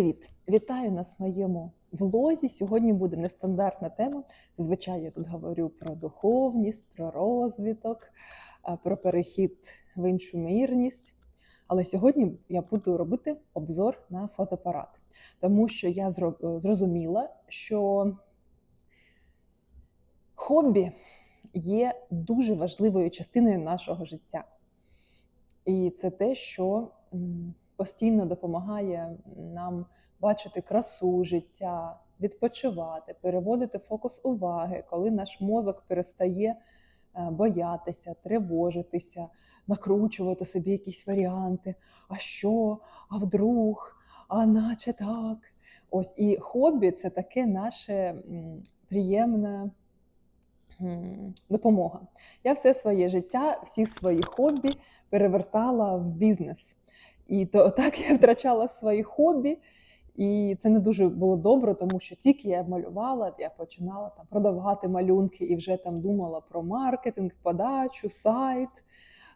Привіт! Вітаю на своєму влозі. Сьогодні буде нестандартна тема. Зазвичай я тут говорю про духовність, про розвиток, про перехід в іншу мірність. Але сьогодні я буду робити обзор на фотоапарат, тому що я зрозуміла, що хобі є дуже важливою частиною нашого життя. І це те, що постійно допомагає нам бачити красу життя, відпочивати, переводити фокус уваги, коли наш мозок перестає е, боятися, тривожитися, накручувати собі якісь варіанти. А що? А вдруг? А наче так. Ось і хобі це таке наше приємне допомога. Я все своє життя, всі свої хобі перевертала в бізнес. І то так я втрачала свої хобі, і це не дуже було добре, тому що тільки я малювала, я починала там продавати малюнки і вже там думала про маркетинг, подачу, сайт,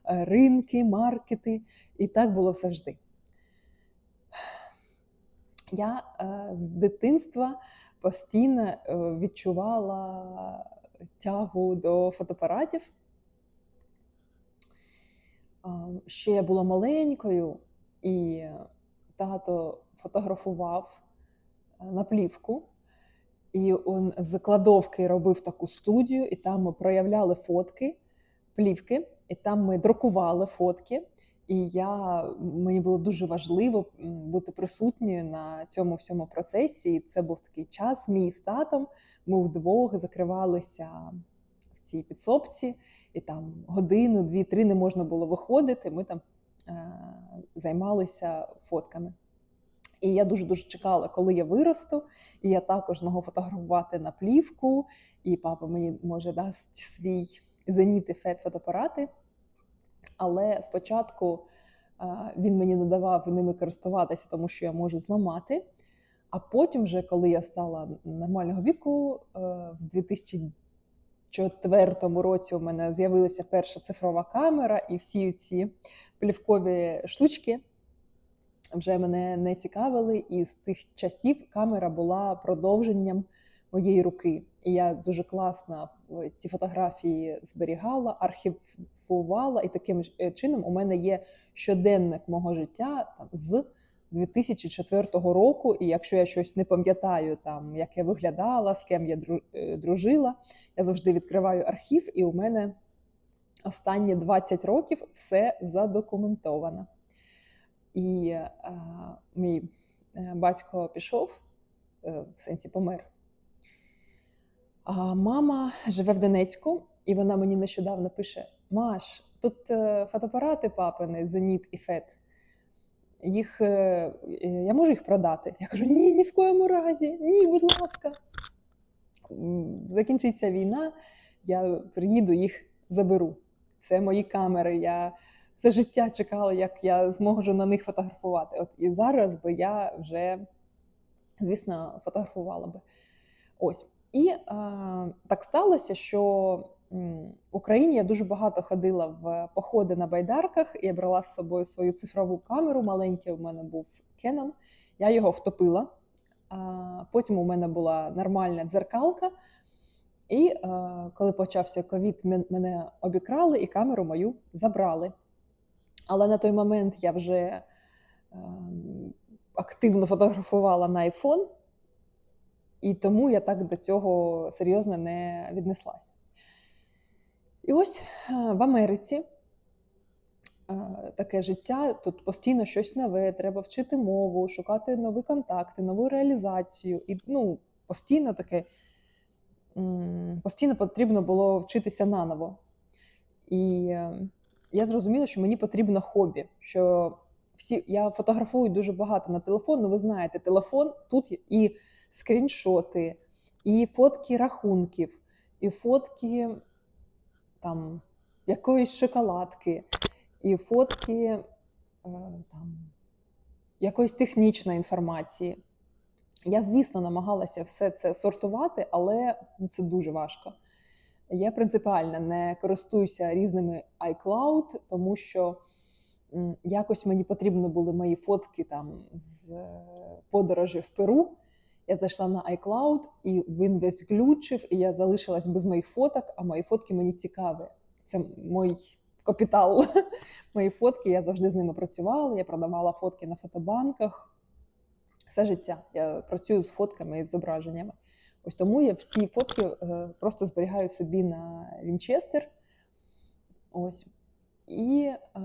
е, ринки, маркети. І так було завжди. Я е, з дитинства постійно е, відчувала тягу до фотоапаратів. Ще я була маленькою, і тато фотографував е, на плівку. І він з кладовки робив таку студію, і там ми проявляли фотки, плівки, і там ми друкували фотки. І я, мені було дуже важливо бути присутньою на цьому всьому процесі. І це був такий час мій з татом. Ми вдвох закривалися в цій підсобці, і там годину, дві-три не можна було виходити. Ми там Е, займалися фотками. І я дуже дуже чекала, коли я виросту, і я також можу фотографувати на плівку, і папа мені може дасть свій зеніт фет фотоапарати. Але спочатку е, він мені не давав ними користуватися, тому що я можу зламати. А потім, вже коли я стала нормального віку, е, в 2000 Четвертому році у мене з'явилася перша цифрова камера, і всі ці плівкові штучки вже мене не цікавили. І з тих часів камера була продовженням моєї руки. І я дуже класно е, ці фотографії зберігала, архівувала, і таким е, чином у мене є щоденник мого життя там з. 2004 року. І якщо я щось не пам'ятаю, там як я виглядала, з ким я е, дружила, я завжди відкриваю архів, і у мене останні 20 років все задокументовано. І е, мій е, батько пішов, в сенсі помер. А мама живе в Донецьку, і вона мені нещодавно пише: Маш, тут фотоапарати папини, Зеніт і Фет. Їх, е, е, я можу їх продати? Я кажу: ні, ні в коєму разі, ні, будь ласка. Закінчиться війна, я приїду, їх заберу. Це мої камери. Я все життя чекала, як я зможу на них фотографувати. От і зараз би я вже, звісно, фотографувала би. Ось. І е, так сталося, що Україні я дуже багато ходила в походи на байдарках. Я брала з собою свою цифрову камеру. Маленький у мене був Canon. Я його втопила. Потім у мене була нормальна дзеркалка. І е, коли почався ковід, мене обікрали і камеру мою забрали. Але на той момент я вже е, активно фотографувала на iPhone, і тому я так до цього серйозно не віднеслася. І ось е, в Америці е, таке життя, тут постійно щось нове, треба вчити мову, шукати нові контакти, нову реалізацію. І ну, постійно таке постійно потрібно було вчитися наново. І е, я зрозуміла, що мені потрібно хобі. Що всі я фотографую дуже багато на телефон. Ну, ви знаєте, телефон тут і скріншоти, і фотки рахунків, і фотки там якоїсь шоколадки, і фотки е, там, якоїсь технічної інформації. Я, звісно, намагалася все це сортувати, але ну, це дуже важко. Я принципіально не користуюся різними iCloud, тому що якось мені потрібні були мої фотки там з е, подорожі в Перу. Я зайшла на iCloud, і він весь глючив, і я залишилась без моїх фоток, а мої фотки мені цікаві. Це мій капітал. Мої фотки, я завжди з ними працювала, я продавала фотки на фотобанках. Все життя. Я працюю з фотками і зображеннями. Ось тому я всі фотки е, просто зберігаю собі на Вінчестер. Ось. І е,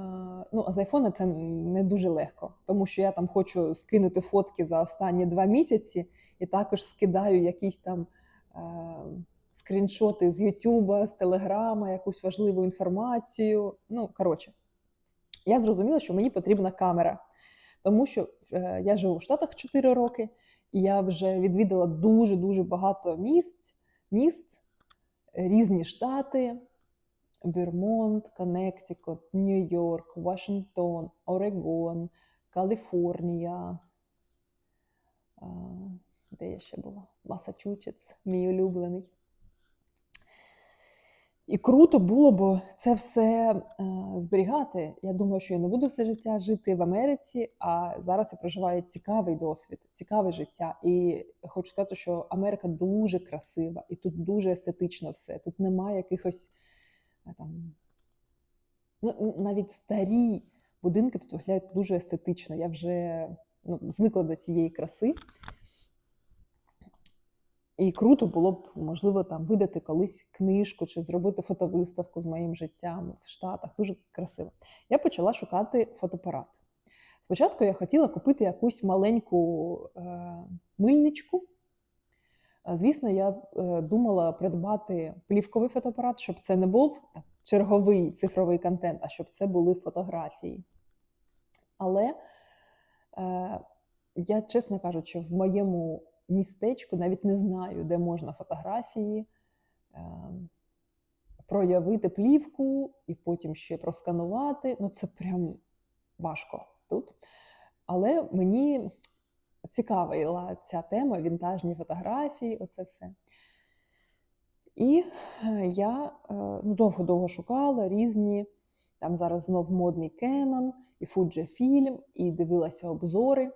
ну, а з айфона це не дуже легко, тому що я там хочу скинути фотки за останні два місяці і також скидаю якісь там е, скріншоти з Ютуба, з Телеграма, якусь важливу інформацію. Ну, коротше, я зрозуміла, що мені потрібна камера, тому що е, я живу в Штатах 4 роки, і я вже відвідала дуже-дуже багато місць, міст, різні штати. Вермонт, Коннектикут, Нью-Йорк, Вашингтон, Орегон, Каліфорнія. Де я ще була? Масачусетс, мій улюблений. І круто було б це все е, зберігати. Я думаю, що я не буду все життя жити в Америці, а зараз я проживаю цікавий досвід, цікаве життя. І хочу сказати, що Америка дуже красива, і тут дуже естетично все. Тут немає якихось там, ну, навіть старі будинки тут виглядають дуже естетично. Я вже ну, звикла до цієї краси. І круто було б, можливо, там видати колись книжку чи зробити фотовиставку з моїм життям в Штатах. Дуже красиво. Я почала шукати фотоапарат. Спочатку я хотіла купити якусь маленьку е, мильничку. Звісно, я е, думала придбати плівковий фотоапарат, щоб це не був черговий цифровий контент, а щоб це були фотографії. Але е, я, чесно кажучи, в моєму містечку навіть не знаю, де можна фотографії е, проявити плівку і потім ще просканувати. Ну, це прям важко тут. Але мені цікавила ця тема, вінтажні фотографії, оце все. І е, я е, ну, довго-довго шукала різні. Там зараз знов модний Canon, і Fujifilm, і дивилася обзори.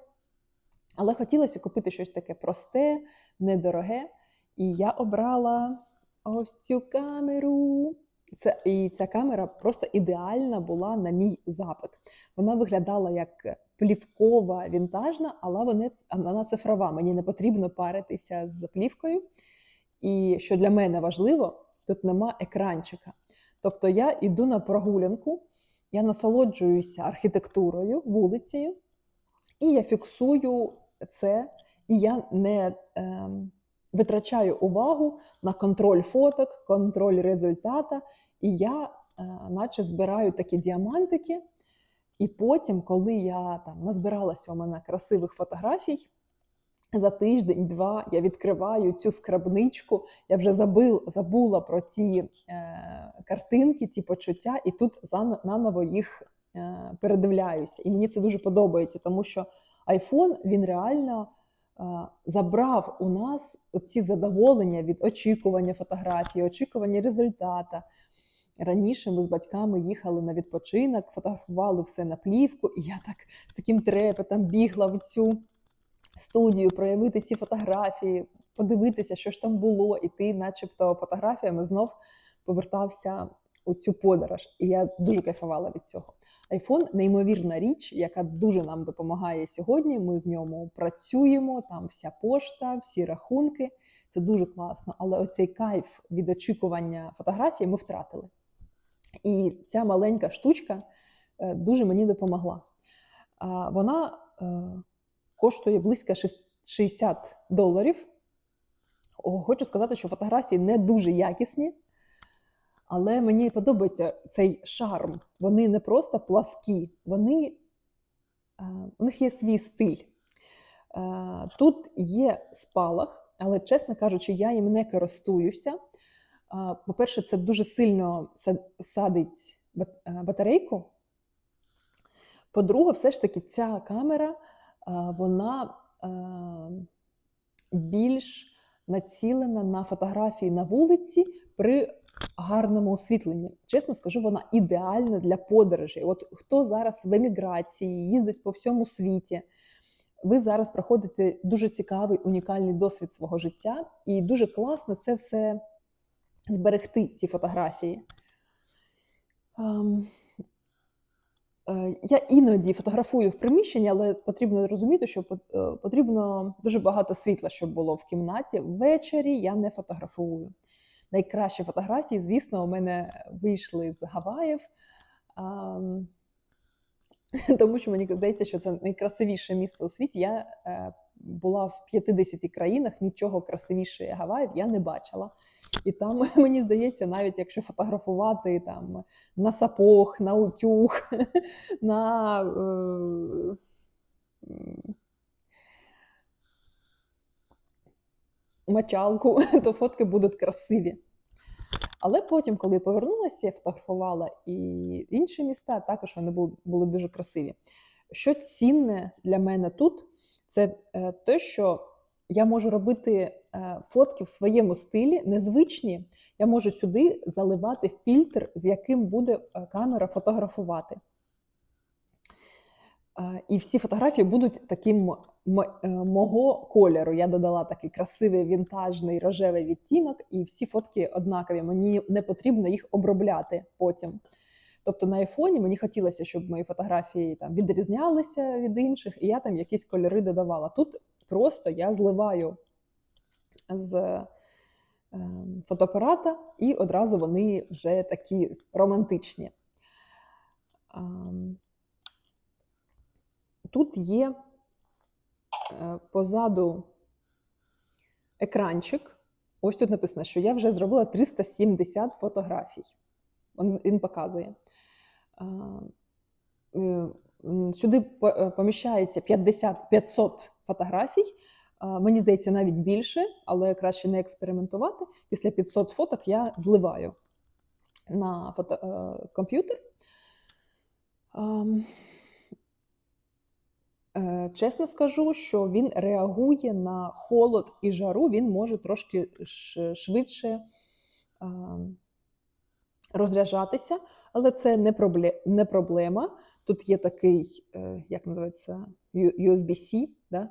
Але хотілося купити щось таке просте, недороге. І я обрала ось цю камеру. Це, І ця камера просто ідеальна була на мій запит. Вона виглядала як плівкова вінтажна, але вона, вона цифрова. Мені не потрібно паритися з плівкою. І що для мене важливо, тут нема екранчика. Тобто я йду на прогулянку, я насолоджуюся архітектурою, вулицею, і я фіксую це, і я не е, витрачаю увагу на контроль фоток, контроль результата. І я, е, наче, збираю такі діамантики. І потім, коли я там назбиралася у мене красивих фотографій, за тиждень-два я відкриваю цю скрабничку, я вже забил, забула про ті е, картинки, ті почуття, і тут наново їх е, передивляюся. І мені це дуже подобається, тому що iPhone він реально е, забрав у нас оці задоволення від очікування фотографії, очікування результата. Раніше ми з батьками їхали на відпочинок, фотографували все на плівку, і я так з таким трепетом бігла в цю студію, проявити ці фотографії, подивитися, що ж там було, і ти, начебто, фотографіями знов повертався у цю подорож. І я дуже кайфувала від цього. Айфон неймовірна річ, яка дуже нам допомагає сьогодні. Ми в ньому працюємо, там вся пошта, всі рахунки. Це дуже класно. Але оцей кайф від очікування фотографії ми втратили. І ця маленька штучка е, дуже мені допомогла. Вона е, коштує близько 60 доларів. Хочу сказати, що фотографії не дуже якісні, але мені подобається цей шарм. Вони не просто пласкі, вони, е, у них є свій стиль. Тут є спалах, але, чесно кажучи, я їм не користуюся. По-перше, це дуже сильно садить батарейку. По-друге, все ж таки, ця камера вона більш націлена на фотографії на вулиці при гарному освітленні. Чесно скажу, вона ідеальна для подорожей. От хто зараз в еміграції, їздить по всьому світі. Ви зараз проходите дуже цікавий, унікальний досвід свого життя, і дуже класно це все зберегти, ці фотографії. Ем, е, Я іноді фотографую в приміщенні, але потрібно розуміти, що е, потрібно дуже багато світла, щоб було в кімнаті. Ввечері я не фотографую. Найкращі фотографії, звісно, у мене вийшли з Гаваїв. Тому що мені здається, що це найкрасивіше місце у світі. Я е, була в 50 країнах, нічого красивіше Гаваїв я не бачила. І там, мені здається, навіть якщо фотографувати там на сапог, на утюг, на е, мочалку, то фотки будуть красиві. Але потім, коли я повернулася, я фотографувала і інші міста, також вони були, були дуже красиві. Що цінне для мене тут, це е, те, що я можу робити е, фотки в своєму стилі, незвичні. Я можу сюди заливати фільтр, з яким буде е, камера фотографувати. Е, І всі фотографії будуть таким е, мого кольору. Я додала такий красивий вінтажний рожевий відтінок, і всі фотки однакові. Мені не потрібно їх обробляти потім. Тобто на айфоні мені хотілося, щоб мої фотографії там відрізнялися від інших, і я там якісь кольори додавала. Тут просто я зливаю з е, фотоапарата, і одразу вони вже такі романтичні. Тут є е, позаду екранчик. Ось тут написано, що я вже зробила 370 фотографій. Він, показує. Е, Сюди е, поміщається 50 500 фотографій. Мені здається, навіть більше, але краще не експериментувати. Після 500 фоток я зливаю на фото, комп'ютер. Е, Чесно скажу, що він реагує на холод і жару, він може трошки швидше е, розряджатися, але це не, проблема. Тут є такий, е, як називається, USB-C, да?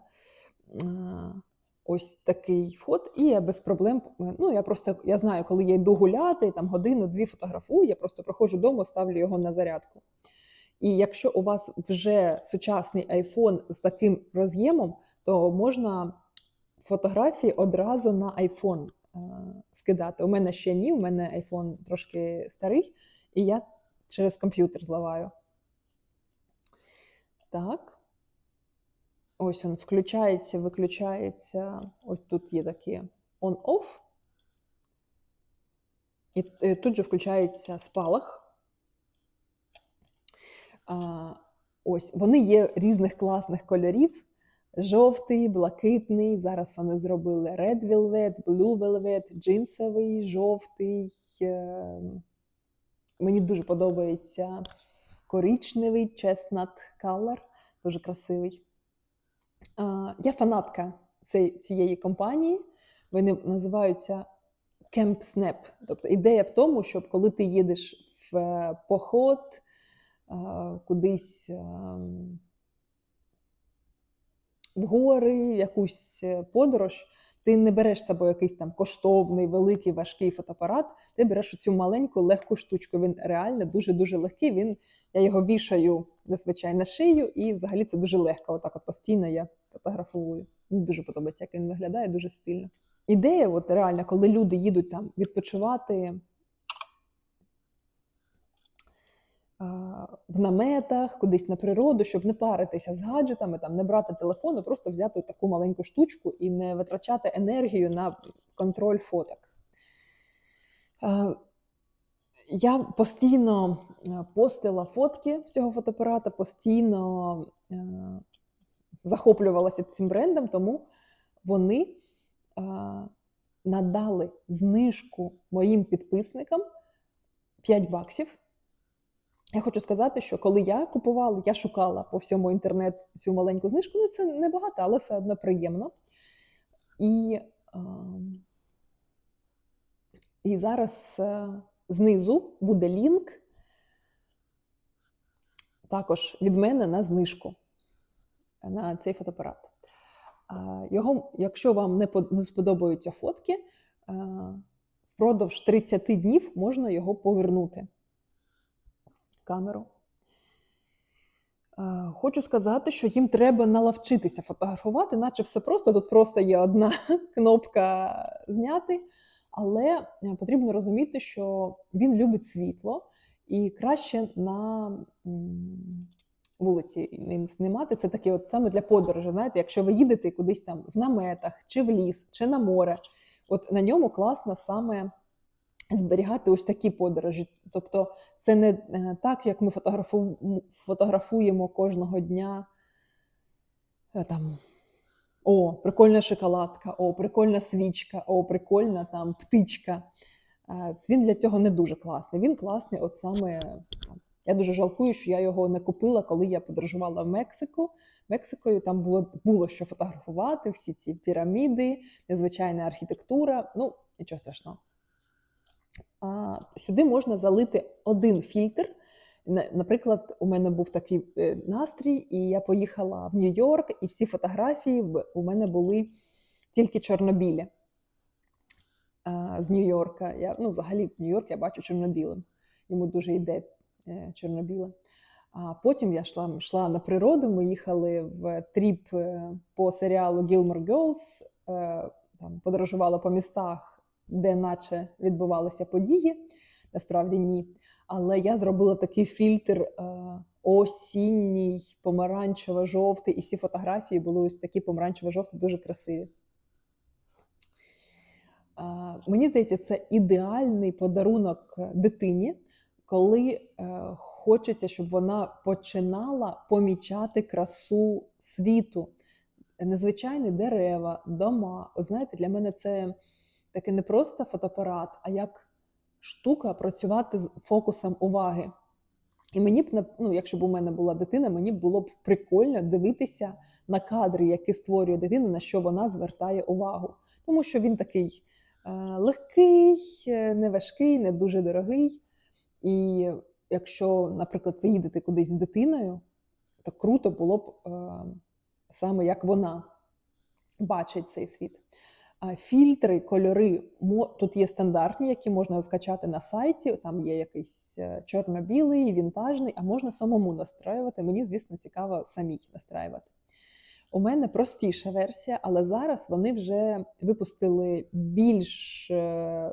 Ось такий вход, і я без проблем. Ну, я просто я знаю, коли я йду гуляти, там годину-дві фотографую, я просто проходжу дому, ставлю його на зарядку. І якщо у вас вже сучасний iPhone з таким роз'ємом, то можна фотографії одразу на iPhone е, скидати. У мене ще ні, у мене iPhone трошки старий, і я через комп'ютер зливаю. Так. Ось він включається, виключається. Ось тут є такі on-off. І е, тут же включається спалах. Ось вони є різних класних кольорів: жовтий, блакитний. Зараз вони зробили Red Velvet, Blue Velvet, джинсовий, жовтий. Е, Мені дуже подобається коричневий chestnut color, дуже красивий. Я фанатка цієї компанії. Вони називаються Camp Snap. Тобто ідея в тому, щоб коли ти їдеш в е, поход, кудись ем, в гори, якусь е, подорож, ти не береш з собою якийсь там коштовний, великий, важкий фотоапарат, ти береш цю маленьку легку штучку. Він реально дуже-дуже легкий. Він, я його вішаю зазвичай на шию, і взагалі це дуже легко. Отак от постійно я фотографую. Мені дуже подобається, як він виглядає, дуже стильно. Ідея, от реально, коли люди їдуть там відпочивати в наметах, кудись на природу, щоб не паритися з гаджетами, там не брати телефон, а просто взяти таку маленьку штучку і не витрачати енергію на контроль фоток. Е, Я постійно е, постила фотки з цього фотоапарата, постійно е, захоплювалася цим брендом, тому вони надали знижку моїм підписникам 5 баксів. Я хочу сказати, що коли я купувала, я шукала по всьому інтернету цю маленьку знижку. Ну, це небагато, але все одно приємно. І ем, І зараз е, знизу буде лінк також від мене на знижку на цей фотоапарат. Його, якщо вам не сподобаються фотки, а, впродовж 30 днів можна його повернути. Камеру. Хочу сказати, що їм треба наловчитися фотографувати, наче все просто. Тут просто є одна кнопка зняти, але е, потрібно розуміти, що він любить світло і краще на вулиці ним знімати. Це таке, от саме для подорожі. Знаєте, якщо ви їдете кудись там в наметах, чи в ліс, чи на море, от на ньому класно саме зберігати ось такі подорожі. Тобто, це не е, так, як ми фотографу... фотографуємо кожного дня. е, Там, о, прикольна шоколадка, о, прикольна свічка, о, прикольна там птичка. Е, Він для цього не дуже класний. Він класний, от саме. Я дуже жалкую, що я його не купила, коли я подорожувала в Мексику. Мексикою там було, було що фотографувати, всі ці піраміди, незвичайна архітектура. Ну, нічого страшного. Сюди можна залити один фільтр. Наприклад, у мене був такий е, настрій, і я поїхала в Нью-Йорк, і всі фотографії у мене були тільки чорнобілі з Нью-Йорка. Я, ну, взагалі, Нью-Йорк я бачу чорнобілим. Йому дуже йде е, чорнобіле. А потім я йшла, йшла на природу. Ми їхали в тріп е, по серіалу Gilmore Girls, е, там подорожувала по містах, де наче відбувалися події. Насправді ні. Але я зробила такий фільтр е, осінній, помаранчево-жовтий, і всі фотографії були ось такі помаранчево-жовті, дуже красиві. А, Мені здається, це ідеальний подарунок дитині, коли е, хочеться, щоб вона починала помічати красу світу, незвичайні дерева, дома. Знаєте, для мене це таке не просто фотоапарат, а як штука працювати з фокусом уваги. І мені б, ну, якщо б у мене була дитина, мені б було б прикольно дивитися на кадри, які створює дитина, на що вона звертає увагу. Тому що він такий е, легкий, е, не важкий, не дуже дорогий. І якщо, наприклад, ви їдете кудись з дитиною, то круто було б е, саме як вона бачить цей світ. Фільтри, кольори тут є стандартні, які можна скачати на сайті. Там є якийсь е, чорно-білий, вінтажний, а можна самому настраювати. Мені, звісно, цікаво самій настраювати. У мене простіша версія, але зараз вони вже випустили більш е,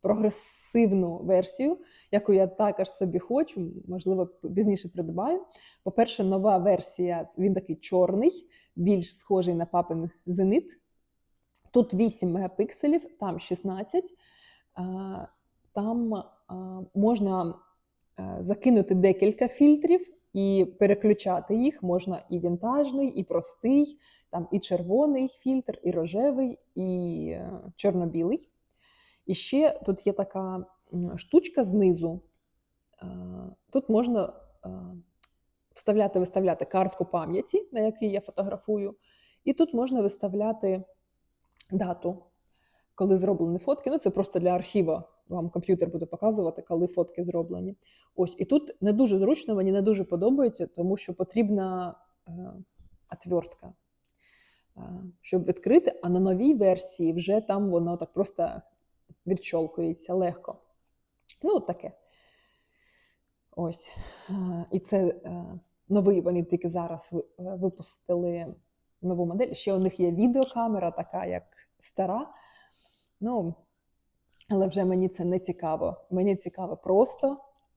прогресивну версію, яку я також собі хочу, можливо, пізніше придбаю. По-перше, нова версія він такий чорний, більш схожий на папин зенит. Тут 8 мегапікселів, там 16. Там можна е, закинути декілька фільтрів і переключати їх. Можна і вінтажний, і простий, там і червоний фільтр, і рожевий, і е, чорно-білий. І ще тут є така штучка знизу. Е, Тут можна е, вставляти, виставляти картку пам'яті, на якій я фотографую, і тут можна виставляти дату, коли зроблені фотки. Ну, це просто для архіву. Вам комп'ютер буде показувати, коли фотки зроблені. Ось, і тут не дуже зручно, мені не дуже подобається, тому що потрібна е, отвертка, е, щоб відкрити, а на новій версії вже там воно так просто відщолкується легко. Ну, таке. Ось. Е, І це е, новий, вони тільки зараз е, випустили нову модель. Ще у них є відеокамера, така як стара. Ну, але вже мені це не цікаво. Мені цікаво просто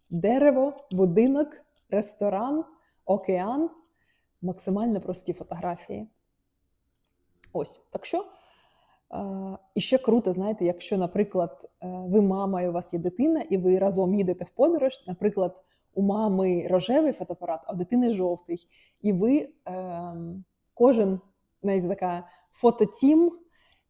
дерево, будинок, ресторан, океан, максимально прості фотографії. Ось. Так що. Е, і ще круто, знаєте, якщо, наприклад, е, ви мама і у вас є дитина, і ви разом їдете в подорож, наприклад, у мами рожевий фотоапарат, а у дитини жовтий. І ви е, кожен знаєте, така фототім,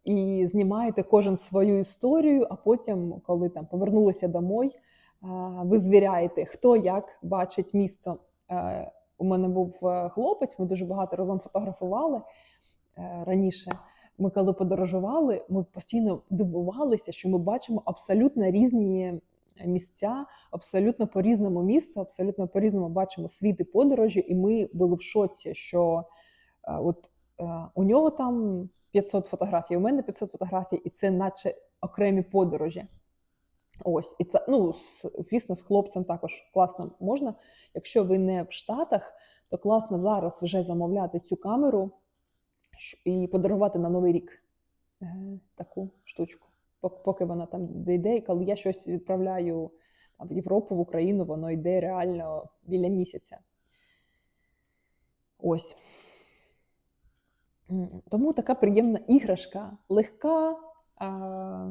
і знімаєте кожен свою історію, а потім, коли там повернулися домой, е, ви звіряєте, хто як бачить місто. Е, У мене був е, хлопець, ми дуже багато разом фотографували раніше. ми коли подорожували, ми постійно дивувалися, що ми бачимо абсолютно різні місця, абсолютно по різному місту, абсолютно по різному бачимо світ і подорожі, і ми були в шоці, що от у нього там 500 фотографій, у мене 500 фотографій, і це наче окремі подорожі. Ось, і це, ну, звісно, з хлопцем також класно можна. Якщо ви не в Штатах, то класно зараз вже замовляти цю камеру і подарувати на Новий рік е, таку штучку. Поки вона там дійде, і коли я щось відправляю в Європу, в Україну, воно йде реально біля місяця. Ось. Тому така приємна іграшка, легка. А,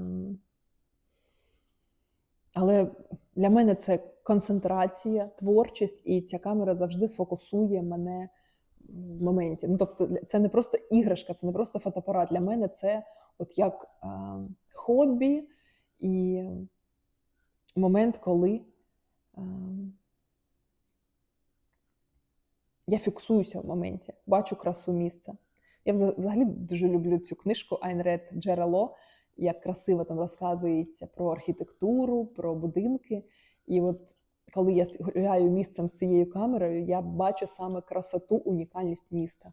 але для мене це концентрація, творчість, і ця камера завжди фокусує мене в моменті. Ну, тобто, це не просто іграшка, це не просто фотоапарат. Для мене це от як е, хобі і момент, коли е, я фіксуюся в моменті, бачу красу місця. Я взагалі дуже люблю цю книжку Айн Ред Джерело, як красиво там розказується про архітектуру, про будинки. І от коли я гуляю місцем з цією камерою, я бачу саме красоту, унікальність міста.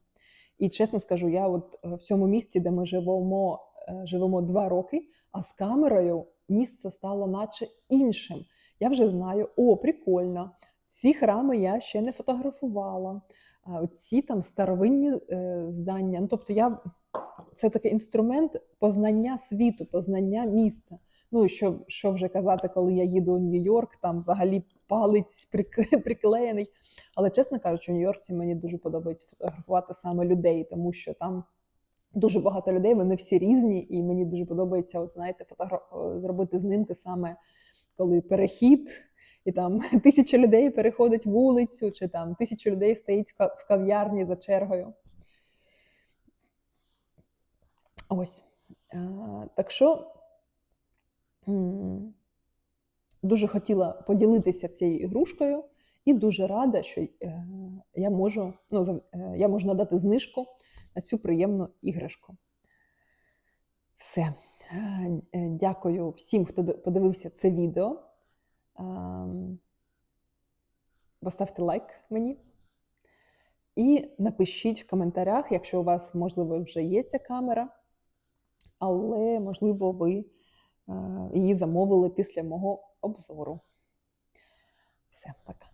І чесно скажу, я от е, в цьому місті, де ми живемо, е, живемо два роки, а з камерою місце стало наче іншим. Я вже знаю, о, прикольно, ці храми я ще не фотографувала. А ці там старовинні е, здання. Ну, тобто я це такий інструмент познання світу, познання міста. Ну що, що вже казати, коли я їду у Нью-Йорк, там взагалі палець приклеєний. Але чесно кажучи, у Нью-Йорці мені дуже подобається фотографувати саме людей, тому що там дуже багато людей, вони всі різні, і мені дуже подобається, от знаєте, фотогра... зробити знимки саме коли перехід, і там тисяча людей переходить вулицю, чи там тисяча людей стоїть в кав'ярні за чергою. Ось. Так що дуже хотіла поділитися цією ігрушкою, і дуже рада, що е, я можу, ну, е, я можу надати знижку на цю приємну іграшку. Все. Е, Дякую всім, хто подивився це відео. Ем, Поставте лайк мені. І напишіть в коментарях, якщо у вас, можливо, вже є ця камера, але, можливо, ви е, її замовили після мого обзору. Все, пока.